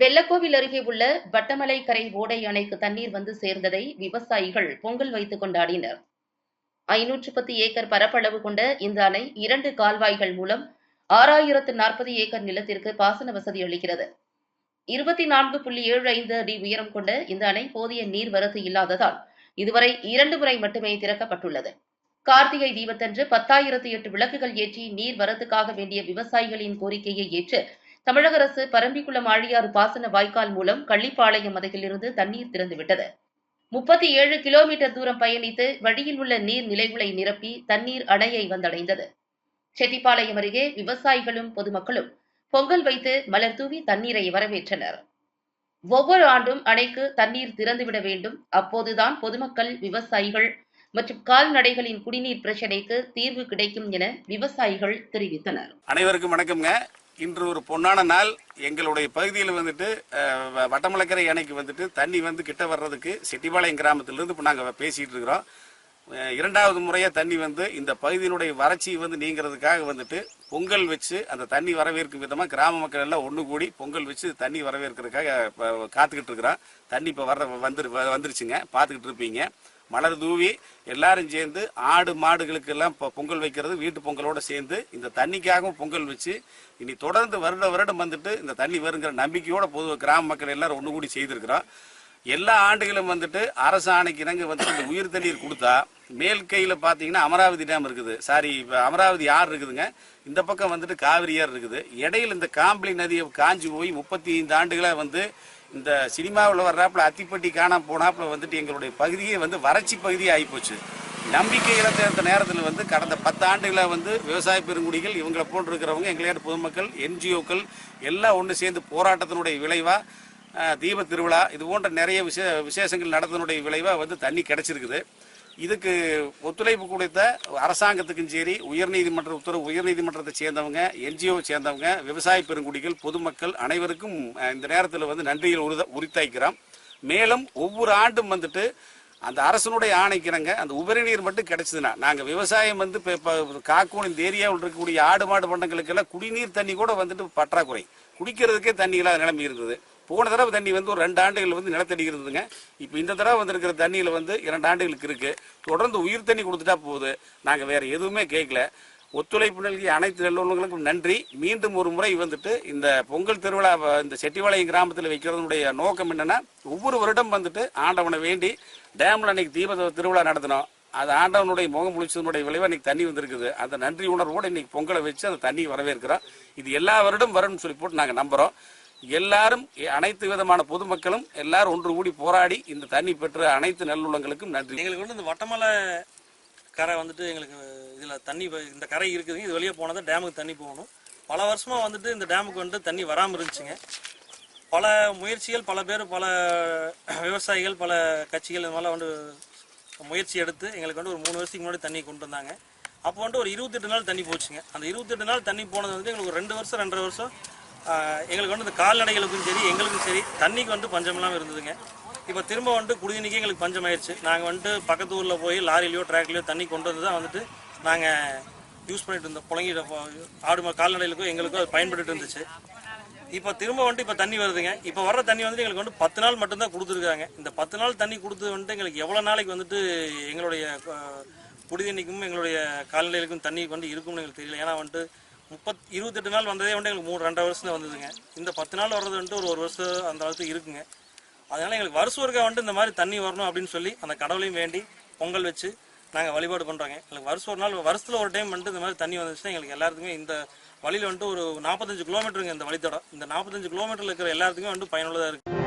வெள்ளக்கோவில் அருகே உள்ள வட்டமலை கரை ஓடை அணைக்கு தண்ணீர் வந்து சேர்ந்ததை விவசாயிகள் பொங்கல் வைத்து கொண்டாடினர். ஐநூற்று பத்து ஏக்கர் பரப்பளவு கொண்ட இந்த அணை இரண்டு கால்வாய்கள் மூலம் ஆறாயிரத்து நாற்பது ஏக்கர் நிலத்திற்கு பாசன வசதி அளிக்கிறது. இருபத்தி நான்கு புள்ளி ஏழு ஐந்து அடி உயரம் கொண்ட இந்த அணை போதிய நீர்வரத்து இல்லாததால் இதுவரை இரண்டு முறை மட்டுமே திறக்கப்பட்டுள்ளது. கார்த்திகை தீபத்தன்று பத்தாயிரத்து எட்டு விளக்குகள் ஏற்றி நீர் வரத்துக்காக வேண்டிய விவசாயிகளின் கோரிக்கையை ஏற்று தமிழக அரசு பரம்பிக்குளம் ஆழியாறு பாசன வாய்க்கால் மூலம் கள்ளிப்பாளையம் அருகிலிருந்து தண்ணீர் திறந்துவிட்டது. முப்பத்தி ஏழு கிலோமீட்டர் தூரம் பயணித்து வழியில் உள்ள நீர் நிலைகளை நிரப்பி தண்ணீர் அணையை வந்தடைந்தது. செட்டிப்பாளையம் அருகே விவசாயிகளும் பொதுமக்களும் பொங்கல் வைத்து மலர் தூவி தண்ணீரை வரவேற்றனர். ஒவ்வொரு ஆண்டும் அணைக்கு தண்ணீர் திறந்துவிட வேண்டும். அப்போதுதான் பொதுமக்கள் விவசாயிகள் மற்றும் கால்நடைகளின் குடிநீர் பிரச்சினைக்கு தீர்வு கிடைக்கும் என விவசாயிகள் தெரிவித்தனர். அனைவருக்கும் வணக்கம்ங்க. இன்று ஒரு பொன்னான நாள். எங்களுடைய பகுதியில் வந்துட்டு வ- வட்டமலைக்கரை அணைக்கு வந்துட்டு தண்ணி வந்து கிட்ட வர்றதுக்கு செட்டிபாளையம் கிராமத்திலிருந்து இப்போ நாங்கள் பேசிகிட்டு இருக்கிறோம். இரண்டாவது முறையாக தண்ணி வந்து இந்த பகுதியினுடைய வறட்சி வந்து நீங்கிறதுக்காக வந்துட்டு பொங்கல் வச்சு அந்த தண்ணி வரவேற்கும் விதமாக கிராம மக்கள் எல்லாம் ஒன்று கூடி பொங்கல் வச்சு தண்ணி வரவேற்கிறதுக்காக இப்போ காத்துக்கிட்டு இருக்கிறோம். தண்ணி இப்போ வர வந்துரு வ- வந்துருச்சுங்க. பார்த்துக்கிட்டு இருப்பீங்க. மலர் தூவி எல்லாரும் சேர்ந்து ஆடு மாடுகளுக்கு எல்லாம் பொங்கல் வைக்கிறது வீட்டு பொங்கலோட சேர்ந்து இந்த தண்ணிக்காகவும் பொங்கல் வச்சு இனி தொடர்ந்து வருட வருடம் வந்துட்டு இந்த தண்ணி வருங்கிற நம்பிக்கையோட பொது கிராம மக்கள் எல்லாரும் ஒன்று கூடி செய்திருக்கிறோம். எல்லா ஆண்டுகளும் வந்துட்டு அரசாணைக்கு இணங்க வந்துட்டு இந்த உயிர் தண்ணீர் கொடுத்தா மேல் கையில் பார்த்தீங்கன்னா அமராவதி டேம் இருக்குது. சாரி இப்போ அமராவதி ஆறு இருக்குதுங்க. இந்த பக்கம் வந்துட்டு காவிரி ஆறு இருக்குது. இடையில இந்த காம்பளி நதியை காஞ்சி போய் முப்பத்தி ஐந்து ஆண்டுகளாக வந்து இந்த சினிமாவில் வர்றாப்புல அத்திப்பட்டி காணாம போனாப்புல வந்துட்டு எங்களுடைய பகுதியே வந்து வறட்சி பகுதியே ஆகிப்போச்சு நம்பிக்கை இழந்த இந்த நேரத்தில் வந்து கடந்த பத்து ஆண்டுகளாக வந்து விவசாய பெருங்குடிகள் இவங்களை போன்று இருக்கிறவங்க எங்களையாட்டு பொதுமக்கள் என்ஜிஓக்கள் எல்லாம் ஒன்று சேர்ந்து போராட்டத்தினுடைய விளைவாக தீப திருவிழா இது போன்ற நிறைய விசே விசேஷங்கள் நடத்தினுடைய விளைவாக வந்து தண்ணி கிடச்சிருக்குது. இதுக்கு ஒத்துழைப்பு கொடுத்த அரசாங்கத்துக்கும் சரி உயர்நீதிமன்ற உத்தரவு உயர்நீதிமன்றத்தை சேர்ந்தவங்க என்ஜிஓவை சேர்ந்தவங்க விவசாய பெருங்குடிகள் பொதுமக்கள் அனைவருக்கும் இந்த நேரத்தில் வந்து நன்றியில் உரித உரித்தாய்க்கிறோம். மேலும் ஒவ்வொரு ஆண்டும் வந்துட்டு அந்த அரசனுடைய ஆணைக்கிறங்க அந்த உபரி நீர் மட்டும் கிடைச்சதுன்னா நாங்கள் விவசாயம் வந்து இப்போ இப்போ காக்கூன் இந்த ஏரியாவில் இருக்கக்கூடிய ஆடு மாடு பண்டங்களுக்கெல்லாம் குடிநீர் தண்ணி கூட வந்துட்டு பற்றாக்குறை. குடிக்கிறதுக்கே தண்ணி இல்லாத நிலைமை இருந்தது. போன தடவை தண்ணி வந்து ஒரு ரெண்டு ஆண்டுகள் வந்து நிலத்தடி இருந்ததுங்க இப்போ இந்த தடவை வந்திருக்கிற தண்ணியில் வந்து இரண்டு ஆண்டுகளுக்கு இருக்குது தொடர்ந்து உயிர் தண்ணி கொடுத்துட்டா போகுது நாங்கள் வேறு எதுவுமே கேட்கல ஒத்துழைப்பு நல்கிய அனைத்து நல்லுறவுகளுக்கும் நன்றி. மீண்டும் ஒரு முறை வந்துட்டு இந்த பொங்கல் திருவிழா வ- இந்த செட்டிவாளையம் கிராமத்தில் வைக்கிறதுனுடைய நோக்கம் என்னென்னா ஒவ்வொரு வருடம் வந்துட்டு ஆண்டவனை வேண்டி டேமில் அன்னைக்கு தீப திருவிழா நடத்தினோம். அது ஆண்டவனுடைய முகம் முழிச்சதனுடைய விளைவாக இன்னைக்கு தண்ணி வந்திருக்குது. அந்த நன்றி உணர்வோடு இன்னைக்கு பொங்கலை வச்சு அந்த தண்ணி வரவேற்கிறோம். இது எல்லா வருடம் வரும்னு சொல்லி போட்டு நாங்கள் நம்புகிறோம் எல்லாரும் எ- அனைத்து விதமான பொதுமக்களும் எல்லாரும் ஒன்று கூடி போராடி இந்த தண்ணி பெற்ற அனைத்து நல்லுள்ளங்களுக்கும் நன்றி. எங்களுக்கு வந்து இந்த வட்டமலை கரை வந்துட்டு எங்களுக்கு இதில் தண்ணி வ- இந்த கரை இருக்குதுங்க. இது வெளியே போனால் தான் டேமுக்கு தண்ணி போகணும். பல வருஷமாக வந்துட்டு இந்த டேமுக்கு வந்துட்டு தண்ணி வராமல் இருந்துச்சுங்க. பல முயற்சிகள் பல பேர் பல விவசாயிகள் பல கட்சிகள் இது மாதிரிலாம் வந்து முயற்சி எடுத்து எங்களுக்கு வந்து ஒரு மூணு வருஷத்துக்கு முன்னாடி தண்ணி கொண்டு வந்தாங்க. அப்போ வந்துட்டு ஒரு இருபத்தெட்டு நாள் தண்ணி போச்சுங்க. அந்த இருபத்தெட்டு நாள் தண்ணி போனது வந்து எங்களுக்கு ஒரு ரெண்டு வருஷம் ரெண்டரை வருஷம் எங்களுக்கு வந்து இந்த கால்நடைகளுக்கும் சரி எங்களுக்கும் சரி தண்ணிக்கு வந்து பஞ்சம் இல்லாமல் இருந்ததுங்க. இப்போ திரும்ப வந்துட்டு குடிநீருக்கு எங்களுக்கு பஞ்சம் ஆயிடுச்சு நாங்கள் வந்துட்டு பக்கத்து ஊரில் போய் லாரிலையோ ட்ராக்லையோ தண்ணி கொண்டு வந்து தான் வந்துட்டு நாங்கள் யூஸ் பண்ணிட்டு இருந்தோம். புழங்கிட்ட ஆடு மா- கால்நடைகளுக்கும் எங்களுக்கும் அது பயன்பட்டு இருந்துச்சு. இப்போ திரும்ப வந்துட்டு இப்போ தண்ணி வருதுங்க. இப்போ வர்ற தண்ணி வந்து எங்களுக்கு வந்து பத்து நாள் மட்டும்தான் கொடுத்துருக்காங்க. இந்த பத்து நாள் தண்ணி கொடுத்து வந்துட்டு எங்களுக்கு எவ்வளோ நாளைக்கு வந்துட்டு எங்களுடைய குடிதண்ணிக்கும் எங்களுடைய கால்நடைகளுக்கும் தண்ணி வந்து இருக்கும்னு எங்களுக்கு தெரியல. ஏன்னா வந்துட்டு முப்பத் இருபத்தெட்டு நாள் வந்ததே வந்துட்டு எங்களுக்கு மூணு ரெண்டரை வருஷம் தான் வந்ததுங்க. இந்த பத்து நாள் வர்றது வந்துட்டு ஒரு ஒரு வருஷம் அந்த அளவுக்கு இருக்குங்க. அதனால எங்களுக்கு வருஷம் ஒருக்கா வந்துட்டு இந்த மாதிரி தண்ணி வரணும் அப்படின்னு சொல்லி அந்த கடவுளையும் வேண்டி பொங்கல் வச்சு நாங்கள் வழிபாடு பண்ணுறோங்க எங்களுக்கு வருஷம் ஒரு நாள் வருஷத்தில் ஒரு டைம் வந்துட்டு இந்த மாதிரி தண்ணி வந்துச்சுன்னா எங்களுக்கு எல்லாத்துக்குமே இந்த வழியில் வந்துட்டு ஒரு நாற்பத்தஞ்சு கிலோமீட்டருங்க இந்த வழித்தடம். இந்த நாற்பத்தஞ்சு கிலோமீட்டரில் இருக்கிற எல்லாத்துக்குமே வந்துட்டு பயனுள்ளதாக இருக்குது